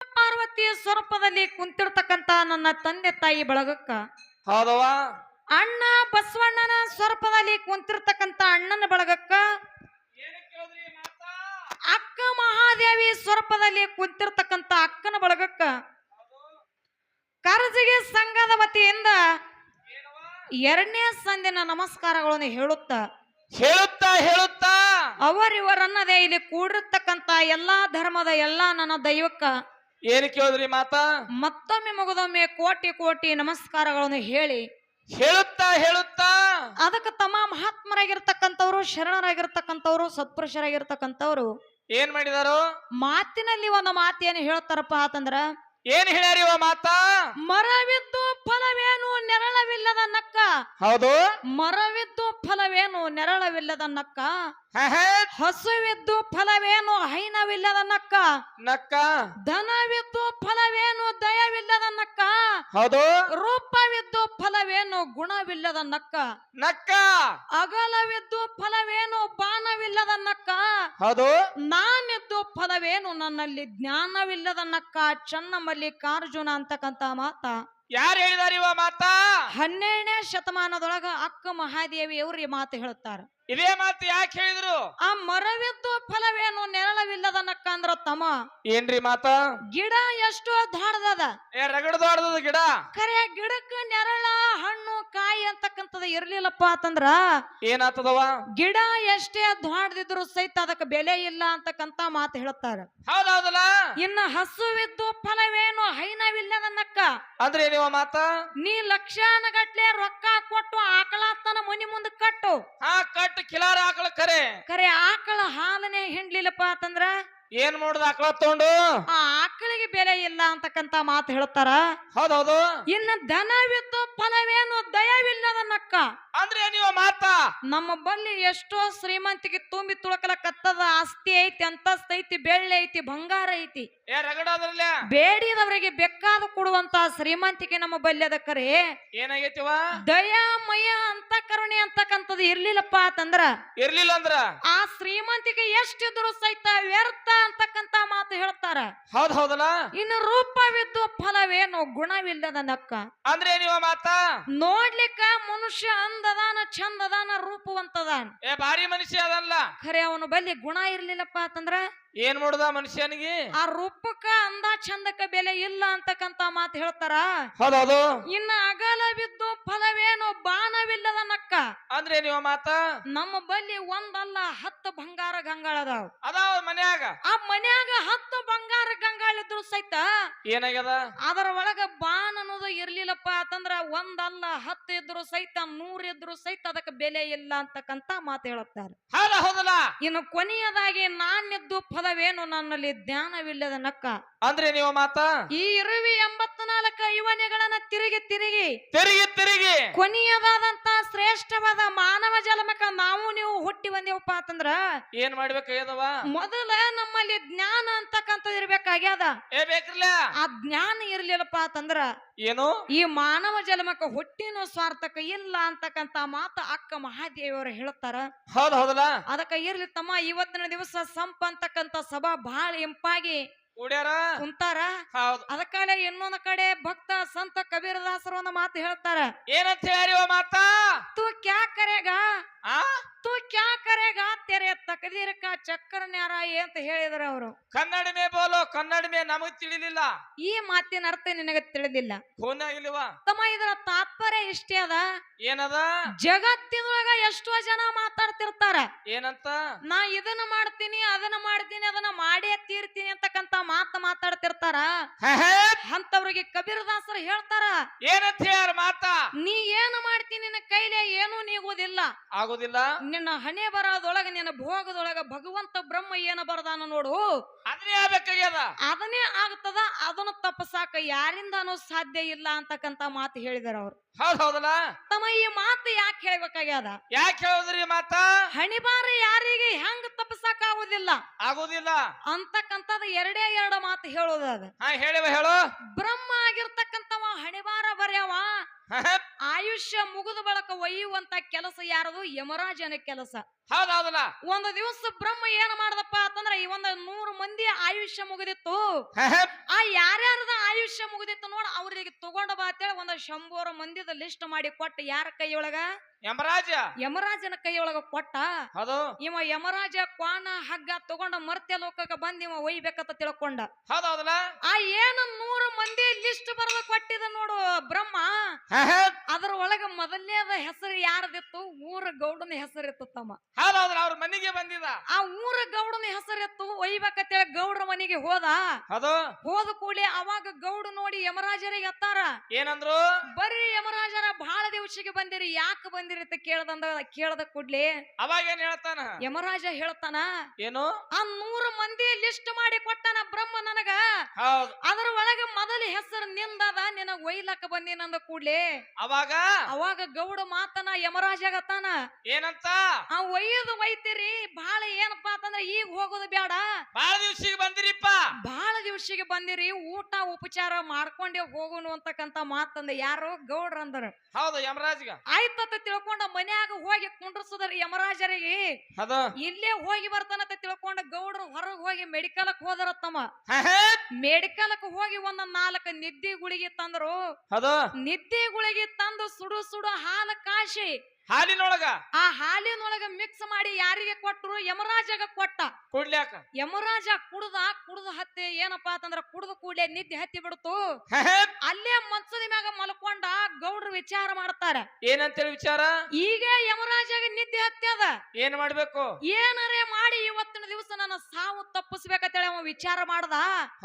ಪಾರ್ವತಿಯ ಸ್ವರೂಪದಲ್ಲಿ ಕುಂತಿರ್ತಕ್ಕಂತ ನನ್ನ ತಂದೆ ತಾಯಿ ಬಳಗಕ್ಕ. ಹೌದವಾ ಅಣ್ಣ ಬಸವಣ್ಣನ ಸ್ವರೂಪದಲ್ಲಿ ಕುಂತಿರ್ತಕ್ಕಂತ ಅಣ್ಣನ ಬಳಗಕ್ಕ. ಅಕ್ಕ ಮಹಾದೇವಿ ಸ್ವರೂಪದಲ್ಲಿ ಕುಂತಿರ್ತಕ್ಕಂತ ಅಕ್ಕನ ಬಳಗಕ್ಕ. ಕರಜಿಗೆ ಸಂಘದ ವತಿಯಿಂದ ಎರಡನೇ ಸಂದಿನ ನಮಸ್ಕಾರಗಳನ್ನು ಹೇಳುತ್ತಾ. ಹೇಳುತ್ತಾ ಹೇಳುತ್ತಾ. ಅವರಿವರನ್ನದೇ ಇಲ್ಲಿ ಕೂಡಿರ್ತಕ್ಕಂತ ಎಲ್ಲಾ ಧರ್ಮದ ಎಲ್ಲಾ ನನ್ನ ದೈವಕ್ಕ. ಏನ್ ಕೇಳಿದ್ರಿ ಮಾತಾ? ಮತ್ತೊಮ್ಮೆ ಮಗದೊಮ್ಮೆ ಕೋಟಿ ಕೋಟಿ ನಮಸ್ಕಾರಗಳನ್ನು ಹೇಳಿ. ಹೇಳುತ್ತಾ ಹೇಳುತ್ತಾ? ಅದಕ್ಕೆ ತಮ್ಮ ಮಹಾತ್ಮರಾಗಿರ್ತಕ್ಕಂಥವ್ರು ಶರಣರಾಗಿರ್ತಕ್ಕಂಥವ್ರು ಸತ್ಪುರುಷರಾಗಿರ್ತಕ್ಕಂಥವ್ರು. ಏನ್ ಮಾಡಿದಾರು? ಮಾತಿನಲ್ಲಿ ಒಂದು ಮಾತೇನು ಹೇಳ್ತಾರಪ್ಪ ಅಂತಂದ್ರ ಏನ್ ಹೇಳ್ಯಾರಿ ಮಾತಾ? ಮರವಿದ್ದು ಫಲವೇನು ನೆರಳವಿಲ್ಲದ ನಕ್ಕ ಹೌದು. ಮರವಿದ್ದು ಫಲವೇನು ನೆರಳವಿಲ್ಲದ ನಕ್ಕ ಹಸುವಿದ್ದು ಫಲವೇನು ಹೈನವಿಲ್ಲದ ನಕ್ಕ. ನಕ್ಕ ಧನವಿದ್ದು ಫಲವೇನು ದಯವಿಲ್ಲದ ನಕ್ಕ ಹೌದು. ರೂಪವಿದ್ದು ಫಲವೇನು ಗುಣವಿಲ್ಲದ ನಕ್ಕ. ನಕ್ಕ ಅಗಲವಿದ್ದು ಫಲವೇನು ಬಾಣವಿಲ್ಲದ ನಕ್ಕ ಹೌದು. ನಾನಿದ್ದು ಫಲವೇನು ನನ್ನಲ್ಲಿ ಜ್ಞಾನವಿಲ್ಲದ ನಕ್ಕ ಚನ್ನ ಮಲ್ಲಿಕಾರ್ಜುನ ಅಂತಕ್ಕಂತ ಮಾತ. ಯಾರು ಹೇಳಿದಾರ ಇವ ಮಾತಾ? ಹನ್ನೆರಡನೇ ಶತಮಾನದೊಳಗ ಅಕ್ಕ ಮಹಾದೇವಿ ಅವ್ರ ಈ ಮಾತು ಹೇಳ್ತಾರ ಇದೇ ಮಾತು ಯಾಕೆ ಹೇಳಿದ್ರು? ಆ ಮರವಿದ್ದು ಫಲವೇನು ನೆರಳವಿಲ್ಲದ ನಕ್ಕ ಅಂದ್ರ ತಮ್ಮ ಏನ್ರಿ ಮಾತ? ಗಿಡ ಎಷ್ಟು ದಾಡದದ? ಏ ರಗಡದೋಡ್ದದ ಗಿಡ? ಖರೆ ಗಿಡಕ್ಕ ನೆರಳ ಹಣ್ಣು ಕಾಯಿ ಅಂತಕ್ಕಂಥದ್ದು ಇರ್ಲಿಲ್ಲಪ್ಪ ಅಂತಂದ್ರ ಏನಾತದವ? ಗಿಡ ಎಷ್ಟೇ ದಾಡದಿದ್ರು ಸಹಿತ ಅದಕ್ಕೆ ಬೆಲೆ ಇಲ್ಲ ಅಂತಕ್ಕಂತ ಮಾತು ಹೇಳ್ತಾರ. ಹೌದೌದಲ್ಲ? ಇನ್ನ ಹಸುವಿದ್ದು ಫಲವೇನು ಹೈನವಿಲ್ಲದ ನಕ್ಕ ಅಂದ್ರೆ ಏನಿವ ಮಾತ? ನೀ ಲಕ್ಷಾನ ಗಟ್ಲೆ ರೊಕ್ಕ ಕೊಟ್ಟು ಆಕಳಾತನ ಮನಿ ಮುಂದೆ ಕಟ್ಟು. ಹಾ ಕಟ್. ಕಿಲಾರ ಆಕಳ ಖರೆ ಖರೆ ಆಕಳ ಹಾಲನೆ ಹಿಂಡ್ಲಿಲ್ಲಪ್ಪ ಅಂತಂದ್ರ? ಏನ್ ಮಾಡುದ ಆಕಳ ತಗೊಂಡು? ಆ ಆಕಳಿಗೆ ಬೆಲೆ ಇಲ್ಲ ಅಂತಕ್ಕಂತ ಮಾತು ಹೇಳ್ತಾರ? ಹೌದೌದು. ಇನ್ನ ದನವಿದ್ದು ಫಲವೇನು ದಯವಿಲ್ಲದ ನಕ್ಕ ಅಂದ್ರೆ ನೀವ ಮಾತಾ? ನಮ್ಮ ಬಲ್ಲಿ ಎಷ್ಟೋ ಶ್ರೀಮಂತಿಗೆ ತುಂಬಿ ತುಳಕಲಕತ್ತದ ಆಸ್ತಿ ಐತಿ ಅಂತಸ್ತ್ ಐತಿ ಬೆಳ್ಳಿ ಐತಿ ಬಂಗಾರ ಐತಿ. ಏ ರಗಡಾದ್ರಲ್ಲ ಬೇಡಿದವರಿಗೆ ಬೆಕ್ಕಾದ ಕೊಡುವಂತ ಶ್ರೀಮಂತಿಕೆ ನಮ್ಮ ಬಲ್ಯದ ಕರೆ ಕರೆ. ಏನಾಗೈತಿವ ದಯಾಮಯ ಅಂತ ಕರುಣೆ ಅಂತಕ್ಕಂಥದ್ದು ಇರ್ಲಿಲ್ಲಪ್ಪ ಅಂತಂದ್ರ ಇರ್ಲಿಲ್ಲ ಅಂದ್ರ? ಆ ಶ್ರೀಮಂತಿಕೆ ಎಷ್ಟಿದ್ರು ಸಹಿತ ವ್ಯರ್ಥ ಅಂತಕ್ಕಂತ ಮಾತು ಹೇಳ್ತಾರ. ಹೌದ್ ಹೌದಲ್ಲ ಇನ್ನು ರೂಪವಿದ್ದು ಫಲವೇನು ಗುಣವಿಲ್ಲದ ನಕ್ಕ. ಅಂದ್ರೆ ನೀವ ಮಾತಾ? ನೋಡ್ಲಿಕ್ಕ ಮನುಷ್ಯ ಅಂದದಾನ ಚಂದದಾನ ರೂಪವಂತದ ಏ ಭಾರಿ ಮನುಷ್ಯ ಅದಲ್ಲ. ಖರೆ ಅವನು ಬಲ್ಲಿ ಗುಣ ಇರ್ಲಿಲ್ಲಪ್ಪ ಅಂತಂದ್ರ ಏನ್ ಮಾಡುದ ಮನುಷ್ಯನಿಗೆ? ಆ ರೂಪಕ್ಕ ಅಂದ ಚಂದಕ್ಕ ಬೆಲೆ ಇಲ್ಲ ಅಂತಕ್ಕಂತ ಮಾತು ಹೇಳ್ತಾರ. ಹೌದೌದು ಇನ್ನ ಅಗಲ ಬಿದ್ದು ಫಲವೇನು ಬಾಣವಿಲ್ಲದ ನಕ್ಕ ಅಂದ್ರೆ ನೀವ ಮಾತ? ನಮ್ಮ ಬಲ್ಲಿ ಒಂದಲ್ಲ ಹತ್ತು ಬಂಗಾರ ಗಂಗಾಳ ಅದಾವ. ಅದಾವ ಮನ್ಯಾಗ? ಆ ಮನ್ಯಾಗ ಹತ್ತು ಬಂಗಾರ ಗಂಗಾಳ ಇದ್ರು ಸಹಿತ ಏನಾಗ್ಯದ? ಅದರ ಒಳಗ ಬಾನ್ ಅನ್ನೋದು ಇರ್ಲಿಲ್ಲಪ್ಪ ಅಂತಂದ್ರ ಒಂದಲ್ಲ ಹತ್ತು ಇದ್ರು ಸಹಿತ ನೂರ್ ಇದ್ರು ಸಹಿತ ಅದಕ್ಕೆ ಬೆಲೆ ಇಲ್ಲ ಅಂತಕ್ಕಂತ ಮಾತು ಹೇಳುತ್ತಾರೆ. ಹೌದ ಹೌದಲ್ಲ. ಇನ್ನು ಕೊನೆಯದಾಗಿ ನಾನಿದ್ದು ಫಲವೇನು ನನ್ನಲ್ಲಿ ಜ್ಞಾನವಿಲ್ಲದ ನಕ್ಕ? ಅಂದ್ರೆ ನೀವು ಮಾತ? ಈ ಇರುವಿ ಎಂಬತ್ನಾಲ್ಕು ಐವನೆಗಳನ್ನ ತಿರುಗಿ ತಿರುಗಿ ತಿರುಗಿ ತಿರುಗಿ. ಕೊನೆಯದಾದಂತ ಶ್ರೇಷ್ಠವಾದ ಮಾನವ ಜನ್ಮಕ್ಕ ನಾವು ನೀವು ಹುಟ್ಟಿ ಬಂದೇವಪ್ಪ ಅಂತಂದ್ರ ಏನ್ ಮಾಡ್ಬೇಕಾಗ್ಯದವ ಮೊದಲ ನಮ್ಮಲ್ಲಿ ಜ್ಞಾನ ಅಂತಕ್ಕಂಥದ್ದು ಇರ್ಬೇಕಾಗ್ಯದ? ಏ ಬೇಕ್ರಲ್ಲ ಆ ಜ್ಞಾನ ಇರ್ಲಿಲ್ಲಪ್ಪ ಅಂತಂದ್ರ ಏನು? ಈ ಮಾನವ ಜನ್ಮಕ್ಕ ಹುಟ್ಟಿನ ಸ್ವಾರ್ಥಕ ಇಲ್ಲ ಅಂತಕ್ಕಂತ ಮಾತ ಅಕ್ಕ ಮಹಾದೇವಿಯವರು ಹೇಳ್ತಾರ. ಹೌದ್ ಹೌದಲ್ಲ? ಅದಕ್ಕ ಇರ್ಲಿ ತಮ್ಮ ಇವತ್ತಿನ ದಿವಸ ಸಂಪ ಅಂತಕ್ಕಂತ ಸಭಾ ಬಹಳ ಇಂಪಾಗಿ ಕೂಡ್ಯಾರ ಕುಂತಾರ? ಹೌದು. ಅದಕ್ಕಾಲೆ ಇನ್ನೊಂದ್ ಕಡೆ ಭಕ್ತ ಸಂತ ಕಬೀರದಾಸರು ಒಂದು ಮಾತು ಹೇಳ್ತಾರ. ಏನಂತ ಹೇಳಿ ಮಾತಾ? ತು ಕ್ಯಾ ಕರೆಗ? ಆ? ತು ತಕದೀರ ಚಕ್ಕರ ನ್ಯಾರ ಅಂತ ಹೇಳಿದ್ರ ಅವರು. ಕನ್ನಡಮೆ ಬೋಲೋ ಕನ್ನಡಮೆ ನಮಗ್ ತಿಳಿಲಿಲ್ಲ. ಈ ಮಾತಿನ ಅರ್ಥ ನಿನಗ ತಿಳಿದಿಲ್ಲ. ಫೋನ್ ಆಗಿಲ್ವಾ? ತಮ್ಮ ಇದರ ತಾತ್ಪರ್ಯ ಇಷ್ಟೇ ಅದ? ಏನದ? ಜಗತ್ತಿನೊಳಗ ಎಷ್ಟೋ ಜನ ಮಾತಾಡ್ತಿರ್ತಾರ. ಏನಂತ? ನಾ ಇದನ್ನ ಮಾಡ್ತೀನಿ ಅದನ್ನ ಮಾಡ್ತೀನಿ ಅದನ್ನ ಮಾಡೇ ತೀರ್ತೀನಿ ಅಂತಕ್ಕಂತ ಮಾತು ಮಾತಾಡ್ತಿರ್ತಾರ. ಅಂತವ್ರಿಗೆ ಕಬೀರ್ ಅಂತವ್ರಿಗೆ ಕಬೀರದಾಸರು ಹೇಳ್ತಾರ ಏನಂತ ಹೇಳ ಮಾತಾ? ನೀ ಏನು ಮಾಡ್ತೀನಿ ನಿನ್ನ ಕೈಲೇ ಏನೂ ನೀಗುವುದಿಲ್ಲ. ಆಗುದಿಲ್ಲ? ನಿನ್ನ ಹಣೆ ಬರೋದೊಳಗ ನಿನ್ನ ಭೋಗದೊಳಗ ಭಗವಂತ ಬ್ರಹ್ಮ ಏನ ಬರದಾನ ನೋಡು? ಅದನ್ನೇ ಆಗ್ಬೇಕಾಗ್ಯದ. ಅದನ್ನೇ ಆಗ್ತದ ಅದನ್ನ ತಪ್ಪಸಾಕ ಯಾರಿಂದನೂ ಸಾಧ್ಯ ಇಲ್ಲ ಅಂತಕ್ಕಂತ ಮಾತು ಹೇಳಿದಾರ ಅವ್ರು. ಹೌದ್ ಹೌದಲ್ಲ? ತಮ್ಮ ಈ ಮಾತು ಯಾಕೆ ಹೇಳ್ಬೇಕಾಗ್ಯದ? ಯಾಕೆ ಹೇಳಿದ್ರಿ ಮಾತ? ಹಣಿಬಾರ ಯಾರಿಗೆ ಹೆಂಗ್ ತಪ್ಪಸಾಕ ಆಗುದಿಲ್ಲ? ಆಗುದಿಲ್ಲ. ಅಂತಕ್ಕಂಥದ್ ಎರಡೇ ಎರಡು ಮಾತು ಹೇಳೋದದ. ಹಾ ಹೇಳಿವ ಹೇಳು. ಬ್ರಹ್ಮ ಆಗಿರ್ತಕ್ಕಂಥವ ಹಣಿಬಾರ ಬರೆಯವ ಆಯುಷ್ಯ ಮುಗಿದ ಬಳಕ ಒಯ್ಯುವಂತ ಕೆಲಸ ಯಾರದು? ಯಮರಾಜನ ಕೆಲಸ. ಹೌದೌದಲ್ಲ? ಒಂದು ದಿವಸ ಬ್ರಹ್ಮ ಏನ್ ಮಾಡದಪ್ಪ ಅಂತಂದ್ರ ಈ ಒಂದು ನೂರು ಮಂದಿ ಆಯುಷ್ಯ ಮುಗಿದಿತ್ತು. ಆ ಯಾರ್ಯಾರದ ಆಯುಷ್ಯ ಮುಗಿದಿತ್ತು ನೋಡ ಅವ್ರಿಗೆ ತಗೊಂಡ ಬಾ ಅಂತೇಳಿ ಒಂದ್ ಶಂಬೋರ ಮಂದಿದ ಲಿಸ್ಟ್ ಮಾಡಿ ಕೊಟ್ಟ ಯಾರ ಕೈಯೊಳಗ? ಯಮರಾಜ. ಯಮರಾಜನ ಕೈಯೊಳಗ ಕೊಟ್ಟ. ಹೌದು. ಇವ ಯಮರಾಜ ಕ್ವಾನ ಹಗ್ಗ ತಗೊಂಡ ಮರ್ತ್ಯ ಲೋಕಕ್ಕೆ ಬಂದ್ ಇವ ಒಯ್ಬೇಕಂತ ತಿಳ್ಕೊಂಡ. ಹೌದೌದಲ್ಲ ಆ ಏನ ನೂರು ಮಂದಿ ಲಿಸ್ಟ್ ಬರೆದು ಕೊಟ್ಟಿದ ನೋಡು ಬ್ರಹ್ಮ. ಅದ್ರ ಒಳಗ ಮೊದಲನೇದ ಹೆಸರು ಯಾರದಿತ್ತು? ಊರ ಗೌಡನ ಹೆಸರು ಇತ್ತು ತಮ್ಮ ಹೌದೌದ್ರ ಅವ್ರ ಮನೆಗೆ ಬಂದಿದ. ಆ ಊರ ಗೌಡನ ಹೆಸರು ಹೆಸರಿತ್ತು ಒಯ್ಬೇಕಂತೇಳಿ ಗೌಡ್ರ ಮನೆಗೆ ಹೋದ. ಹೌದು. ಹೋದ ಕೂಡಲೇ ಅವಾಗ ಗೌಡ ನೋಡಿ ಯಮರಾಜರಿಗೆ ಎತ್ತಾರ. ಏನಂದ್ರು? ಬರ್ರಿ ಯಮರಾಜರ ಬಹಳ ದಿವಸಕ್ಕೆ ಬಂದಿರಿ ಯಾಕೆ ಅಂತ ಕೇಳದಂದ ಕೇಳದ ಕೂಡ್ಲೆ ಅವಾಗ ಏನ್ ಹೇಳ್ತಾನ? ಯಮರಾಜ ಹೇಳ್ತಾನ ಏನು? ಆ ನೂರು ಮಂದಿ ಲಿಸ್ಟ್ ಮಾಡಿ ಕೊಟ್ಟನ ಬ್ರಹ್ಮ ನನಗ. ಹೌದು. ಅದ್ರ ಒಳಗ ಮೊದಲ ಹೆಸರು ನಿಂದದ ನಿನಗ ಒಯ್ಲಕ್ಕ ಬಂದಿನಂದ ಕೂಡ್ಲೆ. ಅವಾಗ? ಅವಾಗ ಗೌಡ ಮಾತನ ಯಮರಾಜಾಗತ್ತಾನ ಏನಂತ? ಆ ಒಯ್ಯದು ಒಯ್ತಿರಿ ಬಾಳ ಏನಪ್ಪಾ ಅಂತಂದ್ರೆ ಈಗ ಹೋಗೋದು ಬೇಡ ಬಾಳ ದಿವ್ಸಿಗೆ ಬಂದಿರಿಪ್ಪ. ಬಾಳ ದಿವ್ಸಿಗೆ ಬಂದಿರಿ ಊಟ ಉಪಚಾರ ಮಾಡ್ಕೊಂಡೇ ಹೋಗೋನು ಅಂತಕ್ಕಂತ ಮಾತಂದ ಯಾರು ಗೌಡ್ರ ಅಂದ್ರ. ಹೌದು ಯಮರಾಜ್ಗ. ಆಯ್ತಂತ ತಿಳ್ಕೊಂಡ ಮನ್ಯಾಗ ಹೋಗಿ ಕುಂಡ್ರಸದ್ರ ಯಮರಾಜರಿಗೆ. ಅದು ಇಲ್ಲೇ ಹೋಗಿ ಬರ್ತಾನಂತ ತಿಳ್ಕೊಂಡ ಗೌಡ್ರು ಹೊರಗೆ ಹೋಗಿ ಮೆಡಿಕಲ್ ಹೋದರ ತಮ್ಮ. ಮೆಡಿಕಲ್ಕ್ ಹೋಗಿ ಒಂದ್ ನಾಲ್ಕು ನಿದ್ದೆ ಗುಳಿಗೆ ತಂದ್ರು. ಅದು ನಿದ್ದೆ ಗುಳಿಗೆ ತಂದು ಸುಡು ಸುಡು ಹಾಲು ಕಾಶಿ ಹಾಲಿನೊಳಗ? ಆ ಹಾಲಿನೊಳಗ ಮಿಕ್ಸ್ ಮಾಡಿ ಯಾರಿಗೆ ಕೊಟ್ಟರು ಯಮರಾಜಗ ಕೊಟ್ಟ. ಕುಡ್ಲ್ಯಾಕ? ಯಮರಾಜ ಕುಡ್ದ ಕುಡ್ದ ಹತ್ತಿ ಏನಪ್ಪಾ ಅಂತಂದ್ರ ಕುಡ್ದ ಕೂಡ್ಲೆ ನಿದ್ದೆ ಹತ್ತಿ ಬಿಡ್ತು. ಅಲ್ಲೇ ಮನ್ಸದ ಮ್ಯಾಗ ಮಲ್ಕೊಂಡ ಗೌಡ್ರು ವಿಚಾರ ಮಾಡ್ತಾರ. ಏನಂತೇಳಿ ವಿಚಾರ? ಈಗ ಯಮರಾಜಗ ನಿದ್ದೆ ಅದ. ಏನ್ ಮಾಡ್ಬೇಕು? ಏನರೇ ಮಾಡಿ ಇವತ್ತಿನ ದಿವಸ ನನ್ನ ಸಾವು ತಪ್ಪಿಸ್ಬೇಕಂತೇಳಿ ಅವ ವಿಚಾರ ಮಾಡ್ದ.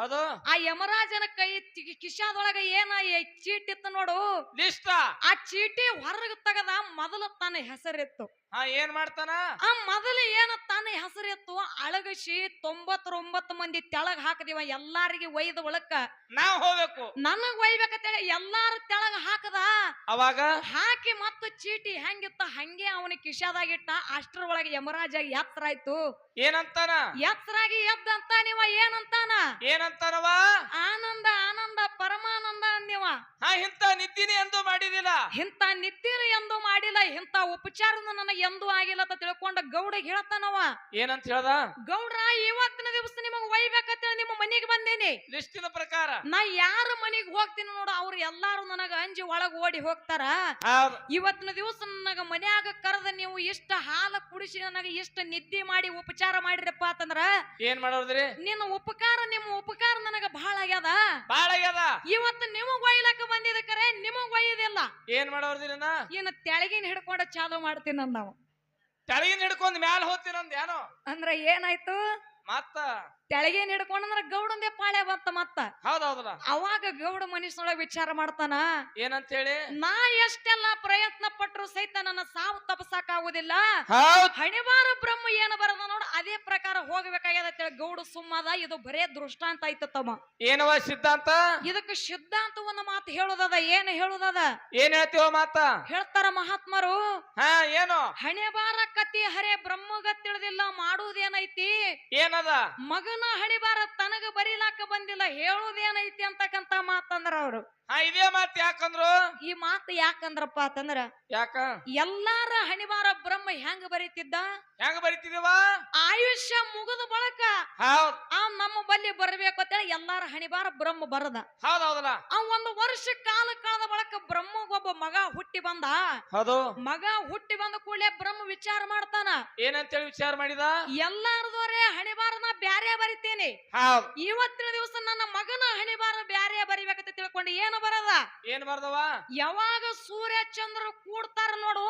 ಅದು ಆ ಯಮರಾಜನ ಕೈ ಕಿಶಾದೊಳಗ ಏನ ಚೀಟ್ ಇತ್ತು ನೋಡು. ಲಿಸ್ಟ್? ಆ ಚೀಟಿ ಹೊರಗ ತಗದ ಮೊದಲು ತನ್ನ ಹೆಸರೆತ್ತು? ಹಾ ಏನ್ ಮಾಡ್ತಾನ? ಆ ಮೊದಲು ಏನ ತನ್ನ ಹೆಸರೆತ್ತು? ಅಳಗಸಿ ತೊಂಬತ್ತೊಂಬತ್ತು ಮಂದಿ ತೆಳಗ ಹಾಕದಿವ ಎಲ್ಲಾರಿಗೆ ಒಯ್ದ ಒಳಕ್ಕ. ನಾವ್ ಹೋಗ್ಬೇಕು. ನನಗ್ ಒಯ್ಬೇಕಂತೇಳಿ ಎಲ್ಲಾರು ತೆಳಗ್ ಹಾಕದ? ಅವಾಗ? ಹಾಕಿ ಮತ್ತ ಚೀಟಿ ಹೆಂಗಿತ್ತ ಹಂಗೆ ಅವನ ಕಿಶಾದಾಗಿಟ್ಟ ಅಷ್ಟ್ರೊಳಗೆ ಯಮರಾಜ ಎತ್ತರ ಆಯ್ತು ಏನಂತಾನ? ಎತ್ತರಾಗಿ ಎದ್ದಂತ ನೀವ ಏನಂತಾನ? ಏನಂತಾನವ? ಆನಂದ ಆನಂದ. ಪರಮಾನಂದ ಅಂದಿವ ಹಾ ಇಂತ ನಿದ್ದಿನಿ ಎಂದು ಮಾಡಿದಿಲ್ಲ. ಇಂಥ ನಿದ್ದಿರ ಎಂದು ಮಾಡಿಲ್ಲ ಇಂಥ ಉಪಚಾರದ ನನಗೆ ಎಂದು ಆಗಿಲ್ಲ ಅಂತ ತಿಳ್ಕೊಂಡ ಗೌಡ ಹೇಳ್ತಾನವ ಏನಂತ ಹೇಳ್ದ? ಗೌಡ್ರ ಇವತ್ತಿನ ದಿವಸ ನಿಮಗ್ ಒಯ್ಬೇಕಂತ ನಿಮ್ಮ ಮನೆಗೆ ಬಂದೇನಿ. ಲಿಸ್ಟಿನ ಪ್ರಕಾರ. ನಾ ಯಾರ ಮನೆಗೆ ಹೋಗ್ತೀನಿ ನೋಡು ಅವ್ರು ಎಲ್ಲಾರು ನನಗ ಅಂಜಿ ಒಳಗ್ ಓಡಿ ಹೋಗ್ತಾರ. ಇವತ್ತಿನ ದಿವಸ ನನಗ ಮನ್ಯಾಗ ಕರೆದ ನೀವು ಇಷ್ಟ ಹಾಲ ಕುಡಿಸಿ ನನಗ ಇಷ್ಟ ನಿದ್ದೆ ಮಾಡಿ ಉಪಚಾರ ಮಾಡಿರಪ್ಪ ಅಂತಂದ್ರ ಏನ್ ಮಾಡೋದ್ರಿ? ನಿನ್ನ ಉಪಕಾರ ನಿಮ್ಮ ಉಪಕಾರ ನನಗ ಬಹಳ ಆಗ್ಯದ. ಬಹಳ ಆಗ್ಯದ? ಇವತ್ತು ನಿಮಗ್ ಒಯ್ಲಕ್ಕ ಬಂದಿದ ಕರೆ ನಿಮಗ್ ಒಯ್ಯದಿಲ್ಲ ಏನ್ ಮಾಡೋದಿಲ್ಲ ಏನ ಇನ್ನು ತೆಳಗಿನ ಹಿಡ್ಕೊಂಡ ಚಾಲು ಮಾಡ್ತೀನಿ ನಾವು. ತೆಳಗಿನ ಹಿಡ್ಕೊಂಡ್ ಮ್ಯಾಲ ಹೋಗ್ತೀನಂದ ಏನೋ ಅಂದ್ರ ಏನಾಯ್ತು? ಮತ್ತ? ತೆಳಗಿನ ಹಿಡ್ಕೊಂಡಂದ್ರ ಗೌಡಂದೇ ಪಾಳೆ ಬಂತ ಮತ್ತ. ಹೌದೌದಲ್ಲ ಅವಾಗ ಗೌಡ ಮನುಷ್ಯನೊಳಗ ವಿಚಾರ ಮಾಡ್ತಾನ? ಏನಂತ ಹೇಳಿ ನಾ ಎಷ್ಟೆಲ್ಲ ಪ್ರಯತ್ನ ಪಟ್ರು ಸಹಿತ ನನ್ನ ಸಾವು ತಪಸಾಕ ಆಗುದಿಲ್ಲ ಹಣಿವಾರ ಬ್ರಹ್ಮ ಏನು ಬರದ ನೋಡ ಅದೇ ಪ್ರಕಾರ ಹೋಗ್ಬೇಕಾಗ್ಯದ ಗೌಡ ಸುಮ್ಮದ ಇದು ಬರೇ ದೃಷ್ಟಾಂತ ಐತ ತಮ್ಮ. ಏನವ ಸಿದ್ಧಾಂತ? ಇದಕ್ಕೆ ಸಿದ್ಧಾಂತ ಒಂದು ಮಾತು ಹೇಳುದದ ಏನ್ ಹೇಳುದದ? ಏನ್ ಹೇಳ್ತೀವ ಮಾತ? ಹೇಳ್ತಾರ ಮಹಾತ್ಮರು. ಹಾ ಏನು? ಹಣೆಬಾರ ಕತಿ ಹರೇ ಬ್ರಹ್ಮಗ ತಿಳಿದಿಲ್ಲ ಮಾಡುವುದೇನೈತಿ ಏನದ? ಮಗನ ಹಣಿಬಾರ ತನಗ ಬರೀಲಾಕ ಬಂದಿಲ್ಲ ಹೇಳುದೇನೈತಿ ಅಂತಕ್ಕಂತ ಮಾತಂದ್ರ ಅವರು. ಹಾ ಇದೇ ಮಾತ್ ಯಾಕಂದ್ರು? ಈ ಮಾತು ಯಾಕಂದ್ರಪ್ಪ ಅಂತಂದ್ರ ಯಾಕ? ಎಲ್ಲಾರ ಹಣಿಬಾರ ಬ್ರಹ್ಮ ಹೆಂಗ ಬರೀತಿದ್ದ? ಹೆಂಗ್ ಬರೀತಿದ್ದೀವ ಆಯುಷ್ಯ ಮುಗಿದ ಬಳಕ ಹೌದ್. ಆ ನಮ್ಮ ಬಲ್ಲಿ ಬರಬೇಕು ಅಂತೇಳಿ ಎಲ್ಲಾರ ಹಣಿಬಾರ ಬ್ರಹ್ಮ ಬರದ. ಹೌದೌದಲ್ಲ. ಆ ಒಂದು ವರ್ಷ ಕಾಲ ಕಳೆದ ಬಳಕ ಬ್ರಹ್ಮಗೊಬ್ಬ ಮಗ ಹುಟ್ಟಿ ಬಂದ. ಹೌದು. ಮಗ ಹುಟ್ಟಿ ಬಂದ ಕೂಡಲೇ ಬ್ರಹ್ಮ ವಿಚಾರ ಮಾಡ್ತಾನ. ಏನಂತೇಳಿ ವಿಚಾರ ಮಾಡಿದ? ಎಲ್ಲಾರದವರೇ ಹಣಿಬಾರನ ಬ್ಯಾರೆ ಬರಿತೀನಿ ಇವತ್ತಿನ ದಿವಸ ನನ್ನ ಮಗನ ಹಣಿಬಾರ ಬ್ಯಾರೆ ಬರಿಬೇಕಂತ ತಿಳ್ಕೊಂಡು ಏನು ಬರದ ಏನ್ ಬರದವ? ಯಾವಾಗ ಸೂರ್ಯ ಚಂದ್ರ ಕೂಡ್ತಾರ ನೋಡು.